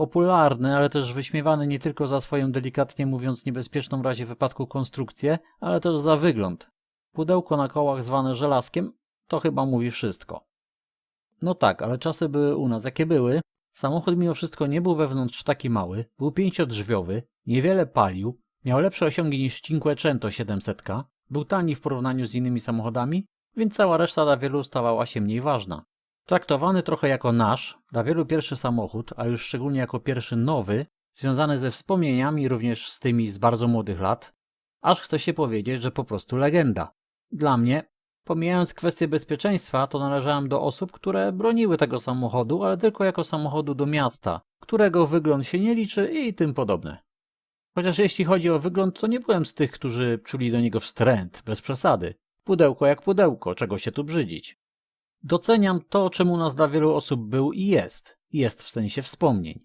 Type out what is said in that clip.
Popularny, ale też wyśmiewany nie tylko za swoją delikatnie mówiąc niebezpieczną w razie wypadku konstrukcję, ale też za wygląd. Pudełko na kołach zwane żelazkiem to chyba mówi wszystko. No tak, ale czasy były u nas jakie były. Samochód mimo wszystko nie był wewnątrz taki mały, był pięciodrzwiowy, niewiele palił, miał lepsze osiągi niż Cinquecento 700, był tani w porównaniu z innymi samochodami, więc cała reszta dla wielu stawała się mniej ważna. Traktowany trochę jako nasz, dla wielu pierwszy samochód, a już szczególnie jako pierwszy nowy, związany ze wspomnieniami również z tymi z bardzo młodych lat, aż chce się powiedzieć, że po prostu legenda. Dla mnie, pomijając kwestię bezpieczeństwa, to należałem do osób, które broniły tego samochodu, ale tylko jako samochodu do miasta, którego wygląd się nie liczy i tym podobne. Chociaż jeśli chodzi o wygląd, to nie byłem z tych, którzy czuli do niego wstręt, bez przesady. Pudełko jak pudełko, czego się tu brzydzić. Doceniam to, czym u nas dla wielu osób był i jest. Jest w sensie wspomnień.